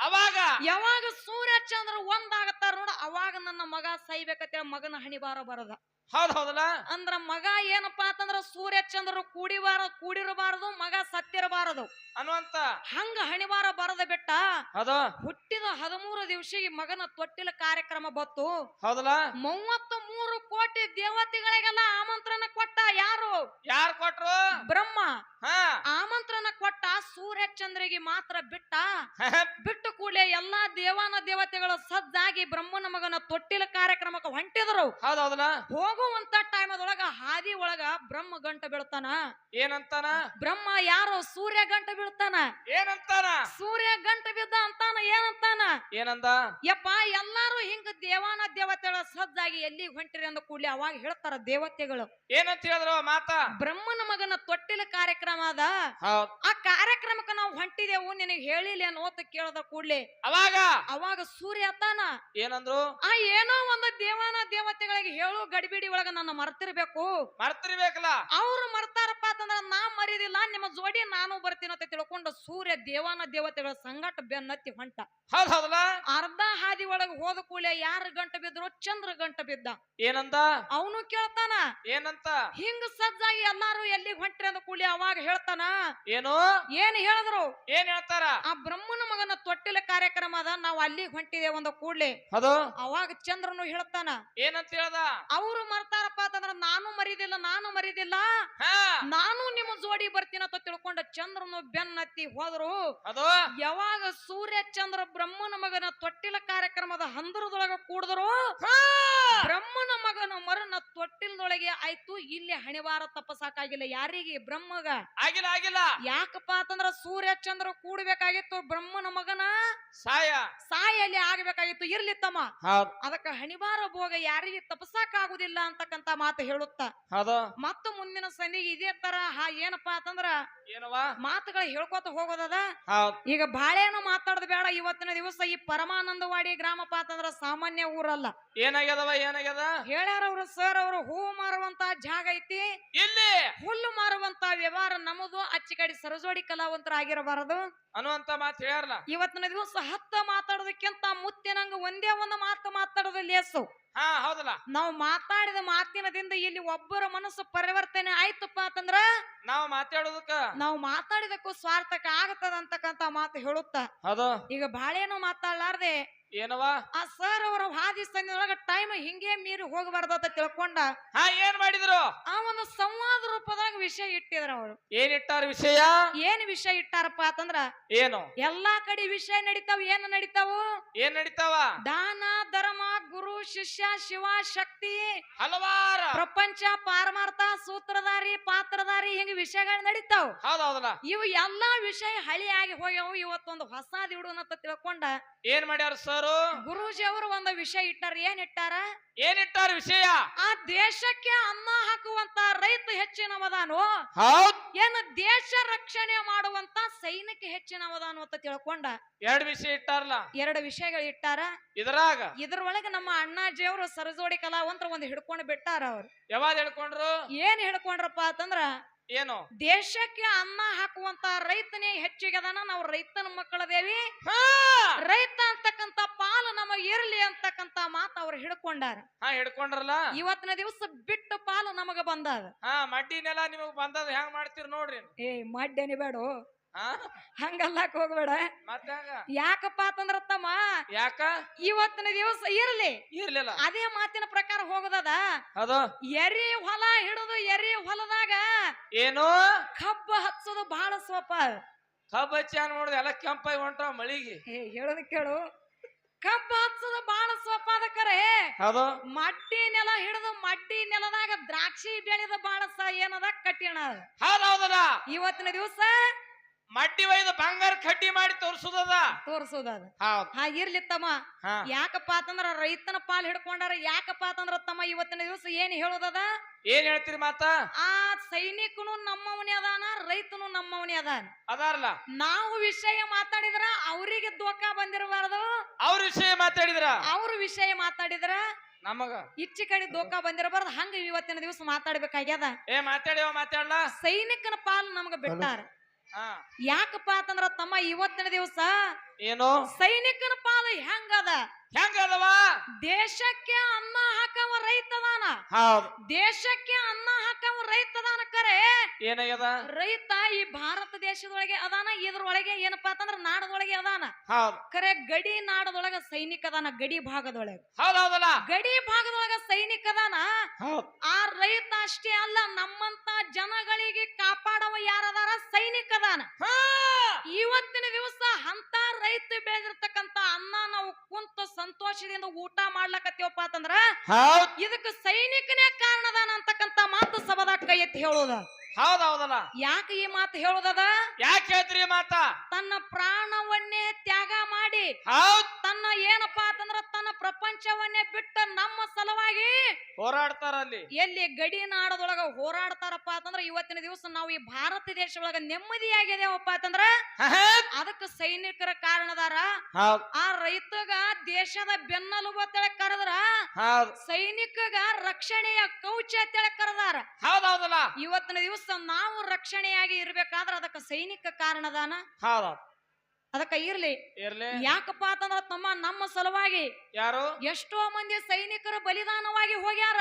ಅವಾಗ? ಯಾವಾಗ ಸೂರ್ಯ ಚಂದ್ರ ಒಂದಾಗತ್ತಾರ ನೋಡು ಅವಾಗ ನನ್ನ ಮಗ ಸೈಬೇಕಂತ ಮಗನ ಹಣಿಬಾರ ಬರದ ಹೌದ್ ಹೌದಲ್ಲ? ಅಂದ್ರ ಮಗ ಏನಪ್ಪಾ ಅಂತಂದ್ರ ಸೂರ್ಯ ಚಂದ್ರರು ಕೂಡಿಬಾರ ಕೂಡಿರಬಾರದು ಮಗ ಸತ್ತಿರಬಾರದು. ಅನ್ನುವಂತ. ಹಂಗ ಹಣಿವಾರ ಬರದ ಬಿಟ್ಟ ಅದ ಹುಟ್ಟಿದ ಹದಿಮೂರು ದಿವಸ ಮಗನ ತೊಟ್ಟಿಲ ಕಾರ್ಯಕ್ರಮ ಬತ್ತು ಹೌದಲ್ಲ? ಮೂವತ್ತ ಮೂರು ಕೋಟಿ ದೇವತೆಗಳಿಗೆಲ್ಲ ಆಮಂತ್ರಣ ಕೊಟ್ಟ ಯಾರು? ಯಾರು ಕೊಟ್ರು? ಬ್ರಹ್ಮ. ಹಾ. ಆಮಂತ್ರಣ ಕೊಟ್ಟ ಸೂರ್ಯ ಚಂದ್ರಿಗೆ ಮಾತ್ರ ಬಿಟ್ಟ. ಬಿಟ್ಟು ಕೂಡಲೇ ಎಲ್ಲಾ ದೇವಾನ ದೇವತೆಗಳ ಸಜ್ಜಾಗಿ ಬ್ರಹ್ಮನ ಮಗನ ತೊಟ್ಟಿಲ ಕಾರ್ಯಕ್ರಮಕ್ಕೆ ಹೊಂಟಿದ್ರು. ಹೌದೌದಲ್ಲ ಹೋಗುವಂತ ಟೈಮ್ ಅದೊಳಗ ಹಾದಿ ಒಳಗ ಬ್ರಹ್ಮ ಗಂಟ ಬೀಳ್ತಾನ. ಏನಂತಾನ? ಬ್ರಹ್ಮ ಯಾರು ಸೂರ್ಯ ಗಂಟ ಬೀಳ್ತಾನ. ಏನಂತಾನ? ಸೂರ್ಯ ಗಂಟ ಬಿದ್ದ ಅಂತಾನ ಏನಂತಾನ? ಏನಂದ? ಯಪ್ಪ ಎಲ್ಲಾರು ಹಿಂಗ ದೇವಾನ ದೇವತೆಗಳ ಸದ್ದಾಗಿ ಎಲ್ಲಿ ಹೊಂಟಿರಿ ಅಂದ ಕೂಡ್ಲಿ ಅವಾಗ ಹೇಳ್ತಾರ ದೇವತೆಗಳು. ಏನಂತ ಹೇಳಿದ್ರು ಮಾತ? ಬ್ರಹ್ಮನ ಮಗನ ತೊಟ್ಟಿಲ ಕಾರ್ಯಕ್ರಮ ಅದ. ಆ ಕಾರ್ಯಕ್ರಮಕ್ಕೆ ನಾವು ಹೊಂಟಿದೆವು ನಿನಗೆ ಹೇಳಿಲ್ಲ ಅಂತ ಕೇಳದ ಕೂಡ್ಲಿ. ಅವಾಗ? ಅವಾಗ ಸೂರ್ಯ ತಾನ ಏನಂದ್ರು? ಆ ಏನೋ ಒಂದು ದೇವಾನ ದೇವತೆಗಳಿಗೆ ಹೇಳು ಗಡಿಬಿಡಿ ಒಳಗ ನನ್ನ ಮರ್ತಿರ್ಬೇಕು. ಮರ್ತಿರ್ಬೇಕಲ್ಲ? ಅವ್ರು ಮರ್ತಾರಪ್ಪ ಅಂತಂದ್ರ ನಾ ಮರಿದಿಲ್ಲ ನಿಮ್ಮ ಜೋಡಿ ನಾನು ಬರ್ತೀನಿ ಅಂತ ತಿಳ್ಕೊಂಡು ಸೂರ್ಯ ದೇವಾನ ದೇವತೆಗಳ ಸಂಗಟ ಬೆನ್ನತ್ತಿ ಹೊಂಟ. ಹೌದ್ ಹೌದಲ್ಲ? ಅರ್ಧ ಒಳಗ ಹೋದ ಕೂಡಲೇ ಯಾರ ಗಂಟ ಬಿದ್ರು ಚಂದ್ರ ಗಂಟ ಬಿದ್ದ. ಏನಂತ? ಅವನು ಕೇಳ್ತಾನ. ಏನಂತ? ಹಿಂಗ ಸಜ್ಜಾಗಿ ಎಲ್ಲಾರು ಎಲ್ಲಿಗೆ ಹೊಂಟ್ರಿ ಅಂದ ಕೂಲಿ ಅವಾಗ ಹೇಳ್ತಾನ. ಏನು? ಏನ್ ಹೇಳಿದ್ರು? ಏನ್ ಹೇಳ್ತಾರ? ಆ ಬ್ರಹ್ಮನ ಮಗನ ತೊಟ್ಟಿಲ ಕಾರ್ಯಕ್ರಮ ಅದ ನಾವು ಅಲ್ಲಿಗೆ ಹೊಂಟಿದೆ ಒಂದು ಕೂಡ್ಲೆ. ಅದು? ಅವಾಗ ಚಂದ್ರನು ಹೇಳ್ತಾನ. ಏನಂತ ಹೇಳ್ದ? ಅವ್ರು ಮರ್ತಾರಪ್ಪ ಅಂತಂದ್ರ ನಾನು ಮರಿದಿಲ್ಲ ನಾನು ಮರಿದಿಲ್ಲ. ನಾನು ನಿಮ್ಮ ಜೋಡಿ ಬರ್ತೀನಿ ಅಂತ ತಿಳ್ಕೊಂಡ ಚಂದ್ರನು ಬೆನ್ನತ್ತಿ ಹೋದ್ರು. ಅದು? ಯಾವಾಗ ಸೂರ್ಯ ಚಂದ್ರ ಬ್ರಹ್ಮನ ಮಗನ ತೊಟ್ಟಿಲ ಕಾರ್ಯಕ್ರಮದ ಹಂದರದೊಳಗ ಕೂಡಿದ್ರು! ಬ್ರಹ್ಮನ ಮಗನ ಮರನ ತೊಟ್ಟಿಲ್ದೊಳಗೆ ಆಯ್ತು. ಇಲ್ಲಿ ಹಣಿವಾರ ತಪ್ಪಸಾಕಾಗಿಲ್ಲ ಯಾರಿಗೆ ಬ್ರಹ್ಮಗ? ಆಗಿಲ್ಲ ಆಗಿಲ್ಲ. ಯಾಕಪ್ಪ ಅಂತಂದ್ರ ಸೂರ್ಯ ಚಂದ್ರ ಕೂಡ್ಬೇಕಾಗಿತ್ತು. ಬ್ರಹ್ಮನ ಮಗನ ಸಾಯ. ಸಾಯಲ್ಲಿ ಆಗ್ಬೇಕಾಗಿತ್ತು. ಇರ್ಲಿ ತಮ್ಮ. ಅದಕ್ಕ ಹಣಿವಾರ ಭೋಗ ಯಾರಿಗೆ ತಪ್ಪಸಾಕ ಆಗುದಿಲ್ಲ ಅಂತಕ್ಕಂತ ಮಾತು ಹೇಳುತ್ತ. ಮತ್ತು ಮುಂದಿನ ಸಂಧಿಗೆ ಇದೇ ತರ. ಹಾ ಏನಪ್ಪಾ ಅಂತಂದ್ರ ಏನವ ಮಾತುಗಳ ಹೇಳ್ಕೊತ ಹೋಗೋದದ? ಈಗ ಬಾಳೆನ ಮಾತಾಡೋದು ಬೇಡ. ಇವತ್ತಿನ ದಿವಸ ಈ ಪರಮಾನಂದವಾಡಿ ಗ್ರಾಮಪ್ಪ ಅಂತಂದ್ರ ಸಾಮಾನ್ಯ ಊರಲ್ಲ. ಏನಾಗ್ಯದವ ಏನಾಗ್ಯದ? ಹೇಳ್ಯಾರ ಅವ್ರು ಸರ್ ಅವರು ಹೂ ಮಾರುವಂತ ಜಾಗ ಐತಿ. ಇಲ್ಲಿ ಹುಲ್ಲು ಮಾರುವಂತ ವ್ಯವಹಾರ ನಮ್ಮದು ಅಚ್ಚಿ ಕಡೆ ಸರಜೋಡಿ ಕಲಾವಂತರ ಆಗಿರಬಾರದು ಅನ್ನುವಂತ ಮಾತು ಹೇಳ್ಯಾರಲ್ಲ. ಇವತ್ತಿನ ದಿವಸ ಹತ್ತ ಮಾತಾಡೋದಕ್ಕಿಂತ ಮುತ್ತಿನಂಗ ಒಂದೇ ಒಂದು ಮಾತು ಮಾತಾಡೋದು ಲೇಸು ಹಾ ಹೌದಲ್ಲ. ನಾವು ಮಾತಾಡಿದ ಮಾತಿನದಿಂದ ಇಲ್ಲಿ ಒಬ್ಬರ ಮನಸ್ಸು ಪರಿವರ್ತನೆ ಆಯ್ತಪ್ಪ ಅಂತಂದ್ರ? ನಾವು ಮಾತಾಡೋದಕ್ಕ? ನಾವು ಮಾತಾಡಿದಕ್ಕೂ ಸ್ವಾರ್ಥಕ ಆಗತ್ತದ ಅಂತಕ್ಕಂತ ಮಾತು ಹೇಳುತ್ತ. ಹೌದು. ಈಗ ಬಾಳೇನು ಮಾತಾಡ್ಲಾರ್ದೆ ಏನವ ಆ ಸರ್ ಅವರ ಹಾದಿ ಸಂದಿನೊಳಗ ಟೈಮ್ ಹಿಂಗೆ ಮೀರಿ ಹೋಗಬಾರ್ದು ಅಂತ ತಿಳ್ಕೊಂಡ ಹಾ ಏನ್ ಮಾಡಿದ್ರು? ಆ ಒಂದು ಸಂವಾದ ರೂಪದಾಗ ವಿಷಯ ಇಟ್ಟಿದ್ರ ಅವರು. ಏನ್ ಇಟ್ಟಾರ ವಿಷಯ? ಏನ್ ವಿಷಯ ಇಟ್ಟಾರಪ್ಪ ಅಂತಂದ್ರ ಏನು? ಎಲ್ಲಾ ಕಡೆ ವಿಷಯ ನಡೀತಾವ ಏನ್ ನಡೀತಾವು? ಏನ್ ನಡೀತಾವ? ದಾನ ಧರ್ಮ ಗುರು ಶಿಷ್ಯ ಶಿವ ಶಕ್ತಿ ಹಲವಾರ. ಪ್ರಪಂಚ ಪಾರಮಾರ್ಥ ಸೂತ್ರಧಾರಿ ಪಾತ್ರಧಾರಿ ಹಿಂಗ ವಿಷಯಗಳು ನಡೀತಾವ. ಹೌದೌದಲ್ಲ? ಇವು ಎಲ್ಲಾ ವಿಷಯ ಹಳಿಯಾಗಿ ಹೋಗ್ಯಾವ ಇವತ್ತೊಂದು ಹೊಸಾದ್ ಇಡುನಂತ ತಿಳ್ಕೊಂಡ ಏನ್ ಮಾಡ್ಯಾರ ಸರು ಗುರೂಜಿ ಅವರು ಒಂದು ವಿಷಯ ಇಟ್ಟಾರ. ಏನ್ ಇಟ್ಟಾರ? ಏನ್ ಇಟ್ಟಾರ ವಿಷಯ? ಆ ದೇಶಕ್ಕೆ ಅನ್ನ ಹಾಕುವಂತ ರೈತ ಹೆಚ್ಚಿನವದಾನು. ಹೌದ್. ಏನು ದೇಶ ರಕ್ಷಣೆ ಮಾಡುವಂತ ಸೈನಿಕ ಹೆಚ್ಚಿನವದಾನು ಅಂತ ತಿಳ್ಕೊಂಡ. ಎರಡ್ ವಿಷಯ ಇಟ್ಟಾರಲ್ಲ. ಎರಡು ವಿಷಯಗಳು ಇಟ್ಟಾರ. ಇದ್ರಾಗ? ಇದ್ರೊಳಗೆ ನಮ್ಮ ಅಣ್ಣಾಜಿ ಅವರು ಸರಜೋಡಿ ಕಲಾವಂತರ ಒಂದು ಹಿಡ್ಕೊಂಡು ಬಿಟ್ಟಾರ ಅವ್ರು. ಯಾವಾಗ ಹೇಳ್ಕೊಂಡ್ರು? ಏನ್ ಹಿಡ್ಕೊಂಡ್ರಪ್ಪ ಅಂತಂದ್ರ ಏನು? ದೇಶಕ್ಕೆ ಅನ್ನ ಹಾಕುವಂತ ರೈತನೇ ಹೆಚ್ಚಿಗೆ ಅದಾನ ನಾವು ರೈತನ ಮಕ್ಕಳದೇವಿ. ಹಾ! ರೈತ ಅಂತಕ್ಕಂತ ಪಾಲು ನಮಗ್ ಇರ್ಲಿ ಅಂತಕ್ಕಂತ ಮಾತು ಅವ್ರು ಹಿಡ್ಕೊಂಡಾರ. ಹಾ ಹಿಡ್ಕೊಂಡ್ರಲ್ಲ? ಇವತ್ತಿನ ದಿವಸ ಬಿಟ್ಟು ಪಾಲು ನಮಗ ಬಂದದ. ಹಾ ಮಡ್ಡಿ ನೆಲ ನಿಮಗ್ ಬಂದದ ಹೆಂಗ್ ಮಾಡ್ತೀರಿ ನೋಡ್ರಿ ಏ ಮಡ್ಡೇನಿ ಬೇಡ. ಹಂಗಲ್ಲಕ್ ಹೋಗ್ಬೇಡ. ಯಾಕಪ್ಪ ಅಂತಂದ್ರ ತಮ್ಮ ಯಾಕ? ಇವತ್ತಿನ ದಿವಸ ಇರ್ಲಿ. ಇರ್ಲಿಲ್ಲ. ಅದೇ ಮಾತಿನ ಪ್ರಕಾರ ಹೋಗದದ. ಅದು ಎರಿ ಹೊಲ ಹಿಡಿದು ಎರಿ ಹೊಲದಾಗ ಏನು? ಕಬ್ಬ ಹಚ್ಚೋದು ಬಹಳ ಸೋಪ ಕಬ್ಬ ಹಚ್ಚಿ ನೋಡಿದ ಎಲ್ಲ ಕೆಂಪಾಗಿ ಹೊಂಟಾವ ಮಳಿಗೆ. ಹೇಳುದ ಕೇಳು. ಕಬ್ಬ ಹಚ್ಚೋದು ಬಹಳ ಸೋಪ ಅದಕ್ಕರೇ. ಕರೆ ಅದು ಮಟ್ಟಿ ನೆಲ ಹಿಡಿದು ಮಟ್ಟಿ ನೆಲದಾಗ ದ್ರಾಕ್ಷಿ ಬೆಳೆದ ಬಹಳ ಸ ಏನದ? ಕಟ್ಟಿಣ ಇವತ್ತಿನ ದಿವಸ ಮಡ್ಡಿ ಒಯ್ದು ಬಂಗಾರ ಕಡ್ಡಿ ಮಾಡಿ ತೋರ್ಸುದದ? ತೋರ್ಸೋದದ. ಹೌದ್. ಹಾ ಇರ್ಲಿ ತಮ್ಮ. ಹಾ. ಯಾಕಪ್ಪ ಅಂತಂದ್ರ ರೈತನ ಪಾಲ್ ಹಿಡ್ಕೊಂಡಾರ ಯಾಕಪ್ಪ ಅಂತಂದ್ರ ತಮ್ಮ ಇವತ್ತಿನ ದಿವಸ ಏನ್ ಹೇಳೋದದ? ಏನ್ ಹೇಳ್ತೀರಿ ಮಾತ? ಆ ಸೈನಿಕನು ನಮ್ಮವನೇ ಅದಾನ ರೈತನು ನಮ್ಮವನೇ ಅದಾನ. ಅದಾರಲ್ಲ ನಾವು ವಿಷಯ ಮಾತಾಡಿದ್ರ ಅವರಿಗೆ ದೋಖ ಬಂದಿರಬಾರದು. ಅವ್ರ ವಿಷಯ ಮಾತಾಡಿದ್ರ? ಅವ್ರ ವಿಷಯ ಮಾತಾಡಿದ್ರ. ನಮಗ. ಇಚ್ಚಿ ಕಡೆ ದೋಖ ಬಂದಿರಬಾರ್ದು. ಹಂಗ ಇವತ್ತಿನ ದಿವಸ ಮಾತಾಡ್ಬೇಕಾಗ್ಯದ. ಏ ಮಾತಾಡ್ಯವ ಮಾತಾಡ್ಲಾ? ಸೈನಿಕನ ಪಾಲ್ ನಮಗ ಬಿಟ್ಟಾರ. ಯಾಕಪ್ಪ ಅಂತಂದ್ರ ತಮ್ಮ ಇವತ್ತಿನ ದಿವಸ ಏನು? ಸೈನಿಕನ ಪಾಲು ಹೆಂಗದ? ಹೆಂಗ ಅದವ ದೇಶಕ್ಕೆ ಅನ್ನ ಹಾಕವ ರೈತದಾನ. ಹೌದು. ದೇಶಕ್ಕೆ ಅನ್ನ ಹಾಕವ ರೈತದಾನ ಕರೆ. ಏನಾಗ್ಯದ? ರೈತ ಈ ಭಾರತ ದೇಶದೊಳಗೆ ಅದಾನ ಇದ್ರೊಳಗೆ ಏನಪ್ಪಾ ಅಂತಂದ್ರ ನಾಡದೊಳಗೆ ಅದಾನ. ಹೌದು. ಕರೆ ಗಡಿ ನಾಡದೊಳಗ ಸೈನಿಕ ಅದಾನ ಗಡಿ ಭಾಗದೊಳಗ. ಹೌದ್ ಹೌದಲ್ಲ ಗಡಿ ಭಾಗದೊಳಗ ಸೈನಿಕ ಅದಾನ. ಹೌದ್. ಆ ರೈತ ಅಷ್ಟೇ ಅಲ್ಲ ನಮ್ಮಂತ ಜನಗಳಿಗೆ ಕಾಪಾಡವ ಯಾರದಾರ? ಸೈನಿಕ ಅದಾನ. ಇವತ್ತಿನ ದಿವಸ ಅಂತ ರೈತ ಬೆಳೆದಿರ್ತಕ್ಕಂತ ಅನ್ನ ನಾವು ಕುಂತ ಸಂತೋಷದಿಂದ ಊಟ ಮಾಡ್ಲಕತ್ತೀವಪ್ಪ ಅಂತಂದ್ರ ಇದಕ್ಕೆ ಸೈನಿಕನೇ ಕಾರಣದಾನ ಅಂತಕ್ಕಂತ ಮಾತು ಸಭದಾಗ ಕೈ ಎತ್ತಿ ಹೇಳೋದ. ಹೌದ್ ಹೌದಲ್ಲ ಯಾಕೆ ಈ ಮಾತು ಹೇಳೋದದ? ಯಾಕೆ ಹೇಳ್ತೀರಿ ಈ ಮಾತ? ತನ್ನ ಪ್ರಾಣವನ್ನೇ ತ್ಯಾಗ ಮಾಡಿ ಹೌದ್. ತನ್ನ ಏನಪ್ಪಾ ಅಂತಂದ್ರ ತನ್ನ ಪ್ರಪಂಚವನ್ನೇ ಬಿಟ್ಟ ನಮ್ಮ ಸಲುವಾಗಿ ಹೋರಾಡ್ತಾರ ಅಲ್ಲಿ ಎಲ್ಲಿ ಗಡಿ ನಾಡದೊಳಗ ಹೋರಾಡ್ತಾರಪ್ಪ ಅಂತಂದ್ರ ಇವತ್ತಿನ ದಿವಸ ನಾವು ಈ ಭಾರತ ದೇಶ ಒಳಗ ನೆಮ್ಮದಿಯಾಗಿದೇವಪ್ಪ ಅಂತಂದ್ರ ಅದಕ್ಕೆ ಸೈನಿಕರ ಕಾರಣದಾರ ಆ ರೈತಗ ದೇಶದ ಬೆನ್ನೆಲುಬು ಅಂತೇಳಿ ಕರೆದ್ರ ಸೈನಿಕಗ ರಕ್ಷಣೆಯ ಕೌಚ ಅಂತೇಳಿ ಕರೆದಾರ. ಹೌದೌದಲ್ಲ. ಇವತ್ತಿನ ದಿವಸ ನಾವು ರಕ್ಷಣೆಯಾಗಿ ಇರ್ಬೇಕಾದ್ರ ಅದಕ್ಕೆ ಸೈನಿಕ ಕಾರಣದಾನ ಹೌದ್. ಅದಕ್ಕ ಇರ್ಲಿ. ಇರ್ಲಿ. ಯಾಕಪ್ಪ ಅಂತಂದ್ರ ತಮ್ಮ ನಮ್ಮ ಸಲುವಾಗಿ ಯಾರು? ಎಷ್ಟೋ ಮಂದಿ ಸೈನಿಕರು ಬಲಿದಾನವಾಗಿ ಹೋಗ್ಯಾರ.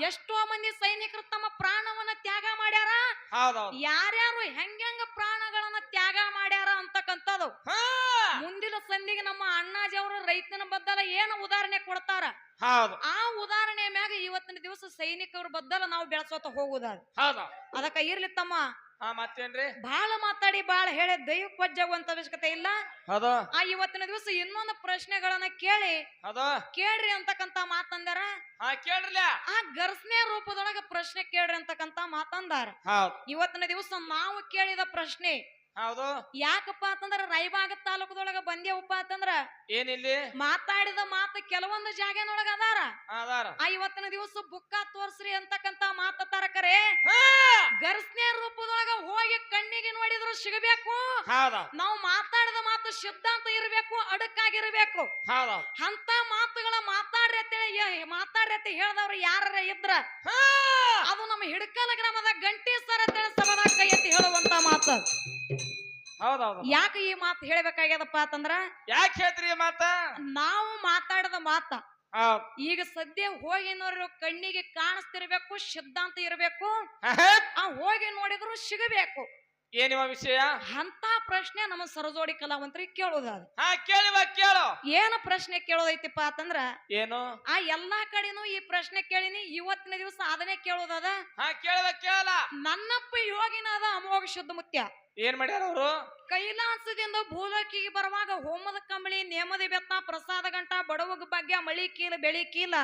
ಎಷ್ಟೋ ಮಂದಿ ಸೈನಿಕರು ತಮ್ಮ ಪ್ರಾಣವನ್ನ ತ್ಯಾಗ ಮಾಡ್ಯಾರ. ಯಾರ್ಯಾರು ಹೆಂಗೆಂಗ ಪ್ರಾಣಗಳನ್ನ ತ್ಯಾಗ ಮಾಡ್ಯಾರ ಅಂತಕ್ಕಂಥದ್ದು. ಮುಂದಿನ ಸಂಧಿಗೆ ನಮ್ಮ ಅಣ್ಣಾಜಿ ಅವರು ರೈತನ ಬದ್ದಲ ಏನು ಉದಾಹರಣೆ ಕೊಡ್ತಾರ? ಹೌದ್. ಆ ಉದಾಹರಣೆ ಇವತ್ತಿನ ದಿವಸ ಸೈನಿಕರ ಬದ್ದಲ ನಾವು ಬೆಳಸೋತ ಹೋಗುದ ಹೌದ್. ಅದಕ್ಕ ಇರ್ಲಿ ತಮ್ಮ. ಹಾ ಮತ್ತೇನ್ರಿ? ಬಹಳ ಮಾತಾಡಿ ಬಹಳ ಹೇಳಿ ದೈವ ಪಜ್ಜಾಗುವಂತ ಅವಶ್ಯಕತೆ ಇಲ್ಲ. ಹೌದು. ಆ ಇವತ್ತಿನ ದಿವಸ ಇನ್ನೊಂದು ಪ್ರಶ್ನೆಗಳನ್ನ ಕೇಳಿ. ಹೌದಾ. ಕೇಳ್ರಿ ಅಂತಕ್ಕಂತ ಮಾತಂದಾರ. ಹಾ ಕೇಳ್ರಲ್ಲ ಆ ಗರ್ಸನೆ ರೂಪದೊಳಗ ಪ್ರಶ್ನೆ ಕೇಳ್ರಿ ಅಂತಕ್ಕಂತ ಮಾತಂದಾರ. ಇವತ್ತಿನ ದಿವಸ ನಾವು ಕೇಳಿದ ಪ್ರಶ್ನೆ ಹೌದು. ಯಾಕಪ್ಪ ಅಂತಂದ್ರ ರೈಬಾಗ ತಾಲೂಕದೊಳಗ ಬಂದೇವಪ್ಪ ಅಂತಂದ್ರ ಏನಿಲ್ಲಿ? ಮಾತಾಡಿದ ಮಾತು ಕೆಲವೊಂದು ಜಾಗನೊಳಗ ಅದಾರ. ಅದಾರ. ಆ ಇವತ್ತಿನ ದಿವಸ ಬುಕ್ಕ ತೋರ್ಸ್ರಿ ಅಂತಕ್ಕಂತ ಮಾತಾರ ಕರೆ. ಹಾ! ಗರ್ಸನೆ ರೂಪದೊಳಗ ಹೋಗಿ ಕಣ್ಣಿಗೆ ನೋಡಿದ್ರು ಸಿಗಬೇಕು. ನಾವು ಮಾತಾಡಿದ ಮಾತು ಸಿದ್ಧಾಂತ ಇರಬೇಕು ಅಡಕ್ಕಾಗಿರ್ಬೇಕು ಹೌದ. ಅಂತ ಮಾತುಗಳ ಮಾತಾಡ್ರಿ ಅಂತೇಳಿ ಮಾತಾಡ್ರಿ ಅಂತ ಹೇಳ್ದವ್ರು ಯಾರ ಇದ್ರ? ಹಾ! ಅದು ನಮ್ಮ ಹಿಡ್ಕಲ ಗ್ರಾಮದ ಗಂಟಿ ಸರ್ ಅಂತೇಳಿ ಸಭಾದಾಗ ಕೈ ಅಂತ ಹೇಳುವಂತ ಮಾತು ಹೌದ್ ಹೌದು ಯಾಕೆ ಈ ಮಾತು ಹೇಳಬೇಕಾಗ್ಯದಪ್ಪ ಅಂತಂದ್ರ ಯಾಕೆ ಹೇಳ್ತೀರಿ ಈ ಮಾತ? ನಾವು ಮಾತಾಡದ ಮಾತ. ಹೌದ್. ಈಗ ಸದ್ಯ ಹೋಗಿ ನೋಡಿರೋ ಕಣ್ಣಿಗೆ ಕಾಣಿಸ್ತಿರ್ಬೇಕು ಸಿದ್ಧಾಂತ ಇರಬೇಕು ಆ ಹೋಗಿ ನೋಡಿದ್ರು ಸಿಗಬೇಕು. ಏನಿವ ವಿಷಯ? ಅಂತ ಪ್ರಶ್ನೆ ನಮ್ಮ ಸರಜೋಡಿ ಕಲಾವಂತರಿಗೆ ಕೇಳೋದ ಹಾ ಕೇಳಿವ ಕೇಳು. ಏನು ಪ್ರಶ್ನೆ ಕೇಳೋದೈತಿಪ್ಪ ಅಂತಂದ್ರ ಏನು? ಆ ಎಲ್ಲಾ ಕಡೆನೂ ಈ ಪ್ರಶ್ನೆ ಕೇಳಿನಿ ಇವತ್ತಿನ ದಿವಸ ಅದನ್ನೇ ಕೇಳೋದದ? ಹಾ ಕೇಳಲ್ಲ ನನ್ನಪ್ಪ ಯೋಗಿನಾದ ಅಮೋಘ ಶುದ್ಧ ಮುತ್ಯ. ಏನ್ ಮಾಡ್ಯಾರ ಅವರು? ಕೈಲಾಸದಿಂದ ಭೂಲೋಕಿಗೆ ಬರುವಾಗ ಹೋಮದ ಕಂಬಳಿ ನೇಮದಿ ಬೆತ್ತ ಪ್ರಸಾದ ಗಂಟ ಬಡವಗ ಭಾಗ್ಯ ಮಳಿ ಕೀಲ ಬೆಳಿ ಕೀಲ.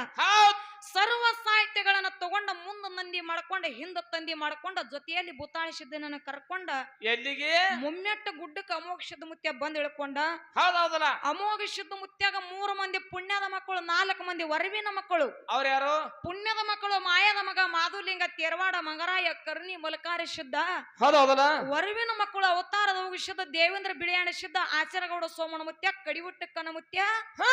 ಸರ್ವ ಸಾಹಿತ್ಯಗಳನ್ನ ತಗೊಂಡ ಮುಂದ ನಂದಿ ಮಾಡ್ಕೊಂಡ ಹಿಂದ ತಂದಿ ಮಾಡ್ಕೊಂಡ ಜೊತೆಯಲ್ಲಿ ಬುತಾಳಿ ಸಿದ್ದನನ್ನ ಕರ್ಕೊಂಡ ಎಲ್ಲಿಗೆ? ಮುಮ್ಮೆಟ್ಟ ಗುಡ್ಡಕ್ಕೆ ಅಮೋಘ ಶುದ್ಧ ಮುತ್ಯ ಬಂದ್ ಇಳ್ಕೊಂಡ. ಹೌದೌದಲ್ಲ ಅಮೋಘ ಶುದ್ಧ ಮುತ್ಯಾಗ ಮೂರು ಮಂದಿ ಪುಣ್ಯದ ಮಕ್ಕಳು ನಾಲ್ಕು ಮಂದಿ ವರವಿನ ಮಕ್ಕಳು. ಅವ್ರ ಯಾರು? ಪುಣ್ಯದ ಮಕ್ಕಳು ಮಾಯದ ಮಗ ಮಾಧುಲಿಂಗ ತೇರ್ವಾಡ ಮಂಗರಾಯ ಕರ್ಣಿ ಮಲಕಾರಿ ಶುದ್ಧ ಹೌದೌದಲ್ಲ ವರವಿನ ಮಕ್ಕಳು ಅವತಾರದ ಶುದ್ಧ ದೇವೇಂದ್ರ ಬಿಳಿಯಾಣ ಶುದ್ಧ ಆಚಾರಗೌಡ ಸೋಮಣ ಮುತ್ಯ ಕಡಿವುಟ್ಟ ಕನಮುತ್ಯ ಹಾ!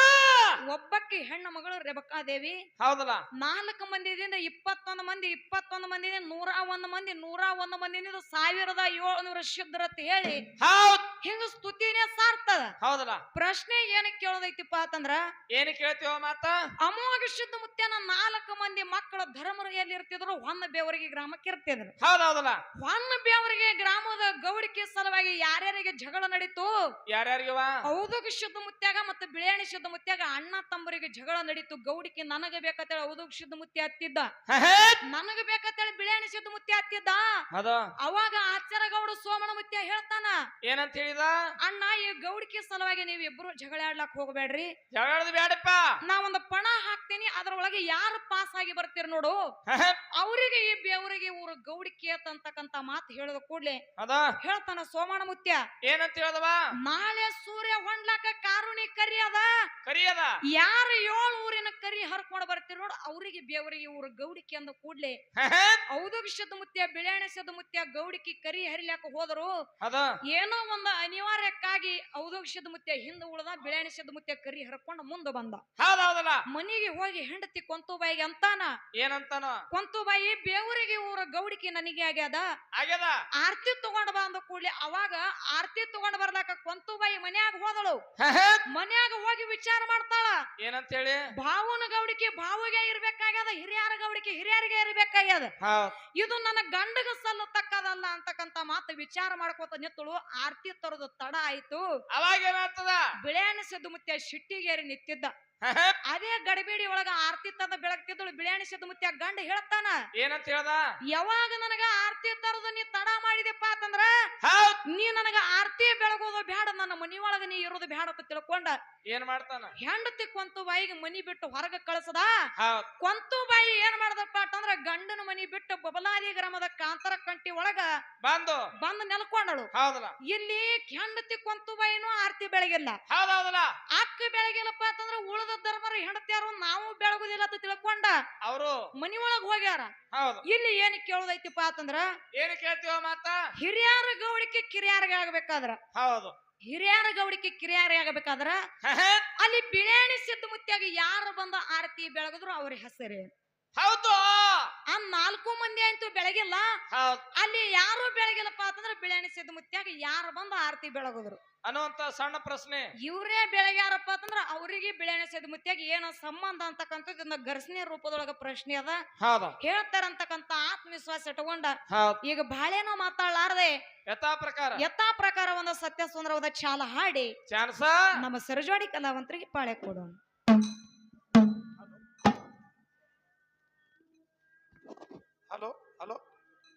ಒಬ್ಬಕ್ಕೆ ಹೆಣ್ಣು ಮಗಳು ರೇಬಕಾದೇವಿ. ಹೌದಲ್ಲ? ನಾಲ್ಕು ಮಂದಿದಿಂದ ಇಪ್ಪತ್ತೊಂದು ಮಂದಿ ಇಪ್ಪತ್ತೊಂದು ಮಂದಿದಿಂದ ನೂರ ಒಂದು ಮಂದಿ ನೂರ ಒಂದು ಮಂದಿನಿಂದ ಸಾವಿರದ ಏಳ್ನೂರ ಶುದ್ಧರತ್ತಿ ಹೇಳಿ. ಹೌದ್! ಹಿಂಗ ಸ್ತುತಿನೇ ಸಾರ್ತದ? ಹೌದಲ್ಲ. ಪ್ರಶ್ನೆ ಏನಕ್ಕೆ ಕೇಳೋದೈತಿಪ್ಪ ಅಂತಂದ್ರ ಏನ್ ಕೇಳ್ತೀವ ಮಾತ? ಅಮೋಘ ಶುದ್ಧ ಮುತ್ಯನ ನಾಲ್ಕು ಮಂದಿ ಮಕ್ಕಳ ಧರ್ಮರು ಎಲ್ಲಿ ಇರ್ತಿದ್ರು ಹೊನ್ನ ಬೇವರಿಗೆ ಗ್ರಾಮಕ್ಕೆ ಇರ್ತಿದ್ರು. ಹೌದೌದಲ್ಲ. ಹೊನ್ನ ಬೇವರಿಗೆ ಗ್ರಾಮದ ಗೌಡಿಕೆ ಸಲುವಾಗಿ ಯಾರ್ಯಾರಿಗೆ ಜಗಳ ನಡೀತು? ಯಾರ್ಯಾರಿಗೆ ಹೌದು ಶುದ್ಧ ಮುತ್ಯಾಗ ಮತ್ತು ಬಿಳಿಯಾಣಿ ಶುದ್ಧ ಮುತ್ಯಾಗ ಅಣ್ಣ ತಮ್ಮರಿಗೆ ಜಗಳ ನಡೀತು. ಗೌಡಿಕೆ ನನಗ ಬೇಕಂತೇಳಿ ಹೌದು ಶುದ್ಧ ಮುತ್ಯ ಹತ್ತಿದ್ದ. ನನಗ ಬೇಕಂತೇಳಿ ಬಿಳಿಯಾಣಿ ಶುದ್ಧ ಮುತ್ಯ ಹತ್ತಿದ್ದ? ಅವಾಗ ಆಚಾರ ಗೌಡ ಸೋಮಣ ಮುತ್ಯ ಹೇಳ್ತಾನ ಏನಂತ ಹೇಳಿದ? ಅಣ್ಣ ಈ ಗೌಡಿಕೆ ಸಲುವಾಗಿ ನೀವ್ ಇಬ್ರು ಜಗಳ ಆಡ್ಲಕ್ ಹೋಗ್ಬೇಡ್ರಿ. ಜಗಳದ ಬೇಡಪ್ಪ ನಾ ಒಂದು ಪಣ ಹಾಕ್ತೀನಿ ಅದ್ರೊಳಗೆ ಯಾರು ಪಾಸ್ ಆಗಿ ಬರ್ತೀರ ನೋಡು. ಅವರಿಗೆ ಈ ಬೇವರಿಗೆ ಊರು ಗೌಡಿಕೆ ಅಂತಕ್ಕಂತ ಮಾತು ಹೇಳಿದ ಕೂಡ್ಲೆ ಅದ ಹೇಳ್ತಾನ ಸೋಮಣ ಮುತ್ಯ ಏನಂತ ಹೇಳ್ದವ? ನಾಳೆ ಸೂರ್ಯ ಹೊಂಡ್ಲಾಕ ಕಾರುಣಿ ಕರಿ ಅದ. ಕರಿಯದ ಯಾರು ಏಳು ಊರಿನ ಕರಿ ಹರ್ಕೊಂಡ್ ಬರ್ತೀರ ನೋಡು ಅವರಿಗೆ ಬೇವರಿಗೆ ಊರು ಗೌಡಿಕೆ ಅಂದ ಕೂಡ್ಲೆ. ವಿಷದ ಮುತ್ಯ ಬಿಳ್ಯಾಣಿ ಶುದ್ಧ ಮುತ್ಯ ಗೌಡಿಕೆ ಕರಿ ಹರಿಲಾಕ ಹೋದರು. ಹೌದ? ಏನೋ ಒಂದು ಅನಿವಾರ್ಯಕ್ಕಾಗಿ ಔದಗ ಮುತ್ತೆ ಹಿಂದ ಉಳ್ದ ಬಿಳ್ಯಾಣಿ ಮುತ್ತೆ ಕರಿ ಹರ್ಕೊಂಡು ಮುಂದೆ ಬಂದ. ಹೌದೌದಲ್ಲ? ಮನಿಗೆ ಹೋಗಿ ಹೆಂಡತಿ ಕೊಂತುಬಾಯಿಗೆ ಅಂತಾನ? ಏನಂತಾನ? ಕೊಂತುಬಾಯಿ ಬೇವರಿಗೆ ಊರ ಗೌಡಿಕೆ ನನಗೆ ಆಗ್ಯದ? ಆಗ್ಯದ? ಆರ್ತಿ ತಗೊಂಡ್ ಬಂದ ಕೂಡ್ಲಿ ಅವಾಗ ಆರ್ತಿ ತಗೊಂಡ್ ಬರ್ಲಾಕ ಕೊಂತುಬಾಯಿ ಮನ್ಯಾಗ ಹೋದಳು. ಮನ್ಯಾಗ ಹೋಗಿ ವಿಚಾರ ಮಾಡ್ತಾಳ. ಏನಂತ ಹೇಳಿ ಭಾವನ ಗೌಡಿಕೆ ಭಾವಿಗೆ ಇರ್ಬೇಕಾಗ್ಯದ ಹಿರಿಯರ ಗೌಡಿಕೆ ಹಿರಿಯರಿಗೆ ಇರ್ಬೇಕಾಗ್ಯದ. ಇದು ನನ್ನ ಗಂಡಗ ಸಲ್ಲತಕ್ಕದಲ್ಲ ಅಂತಕ್ಕಂತ ಮಾತು ವಿಚಾರ ಮಾಡ್ಕೋತ ನಿತ್ತಳು ಆರ್ತಿ ತರೋದು ತಡ ಆಯ್ತು. ಅವಾಗ ಏನಾಗ್ತದ? ಬಿಳೆ ಸಿದ್ದು ಮುತ್ಯ ಶಿಟ್ಟಿಗೇರಿ ನಿಂತಿದ್ದ ಅದೇ ಗಡಿಬೇಡಿ ಒಳಗ ಆರ್ತಿ ತಂದ ಬೆಳಗ್ತಿದ್ದಳು ಬಿಳಿಯಾಣಿ ಸದ್ದು ಮುತ್ಯ ಗಂಡ ಹೇಳ್ತಾನ. ಏನಂತ ಹೇಳ್ದ? ಯಾವಾಗ ನನಗ ಆರ್ತಿ ತರದು ನೀ ತಡ ಹೌದ್ ನೀ ನನಗ ಆರ್ತಿ ಬೆಳಗೋದು ಬ್ಯಾಡ ನನ್ನ ಮನಿಯೊಳಗ ನೀ ಇರೋದು ಬ್ಯಾಡ ಅಂತ ತಿಳ್ಕೊಂಡ ಏನ್ ಮಾಡ್ತಾನ? ಹೆಂಡತಿ ಕೊಂತು ಬಾಯಿಗೆ ಮನಿ ಬಿಟ್ಟು ಹೊರಗ ಕಳ್ಸದ? ಕೊಂತು ಬಾಯಿ ಏನ್ ಮಾಡದಪ್ಪ ಅಂತಂದ್ರ ಗಂಡನ ಮನಿ ಬಿಟ್ಟು ಬಬಲಾದಿ ಗ್ರಾಮದ ಕಾಂತರ ಕಂಟಿ ಒಳಗ ಬಂದು. ಬಂದು ನೆಲ್ಕೊಂಡಳು. ಇಲ್ಲಿ ಹೆಂಡತಿ ಕೊಂತು ಬಾಯಿನೂ ಆರ್ತಿ ಬೆಳಗಿಲ್ಲ. ಅಕ್ಕ ಬೆಳಗಿಲ್ಲಪ್ಪ ಅಂತಂದ್ರ ಉಳಿದ ಧರ್ಮರ ಹೆಂಡತಿಯಾರು ನಾವು ಬೆಳಗುದಿಲ್ಲ ಅಂತ ತಿಳ್ಕೊಂಡ ಅವರು. ಮನಿಯೊಳಗ ಒಳಗ್ ಹೋಗ್ಯಾರ ಇಲ್ಲಿ ಏನ್ ಕೇಳೋದೈತಿಪ್ಪ ಅಂತಂದ್ರ ಏನ್ ಕೇಳ್ತೀವ ಮಾತಾ? ಹಿರಿಯರ ಗೌಡಿಕೆ ಕಿರಿಯರಿಗೆ ಆಗ್ಬೇಕಾದ್ರ? ಹೌದು. ಹಿರಿಯರ ಗೌಡಿಕೆ ಕಿರಿಯಾರಿ ಆಗಬೇಕಾದ್ರ? ಅಲ್ಲಿ ಬಿಳಿಯಾಣಿ ಸಿದ್ಧ ಮುತ್ತಿಯಾಗಿ ಯಾರು ಬಂದ ಆರತಿ ಬೆಳಗಿದ್ರು ಅವ್ರ ಹೆಸರೇ. ಹೌದು. ಆ ನಾಲ್ಕು ಮಂದಿ ಅಂತೂ ಬೆಳಗಿಲ್ಲ. ಅಲ್ಲಿ ಯಾರು ಬೆಳಗಿಲ್ಲಪ್ಪ ಅಂತಂದ್ರ ಬಿಳಿಯಾಣಿ ಸಿದ್ದ ಮುತ್ತಿಯಾಗಿ ಯಾರು ಬಂದ ಆರತಿ ಬೆಳಗಿದ್ರು. ಅನ್ನುವಂತ ಸಣ್ಣ ಪ್ರಶ್ನೆ. ಇವರೇ ಬೆಳಗ್ಯಾರಪ್ಪ ಅಂತಂದ್ರ ಅವರಿಗೆ ಬೆಳೆನ ಮುತ್ಯಾಗ ಏನೋ ಸಂಬಂಧ ಅಂತಕ್ಕಂಥದ್ದು ಘರ್ಷಣೆ ರೂಪದೊಳಗ ಪ್ರಶ್ನೆ ಅದ. ಹೌದ. ಹೇಳ್ತಾರಂತಕ್ಕಂತ ಆತ್ಮವಿಶ್ವಾಸ ಇಟ್ಕೊಂಡ ಹೌದ್. ಈಗ ಬಾಳೆನೋ ಮಾತಾಡಲಾರದೆ. ಯಥಾ ಪ್ರಕಾರ. ಯಥಾ ಪ್ರಕಾರ ಒಂದು ಸತ್ಯ ಸುಂದರವಾದ ಚಾಲ ಹಾಡಿ. ಚಾನ್ಸ ನಮ್ಮ ಸರಜೋಡಿ ಕಲಾವಂತರಿಗೆ ಪಾಳೆ ಕೊಡೋಣ. ಹಲೋ.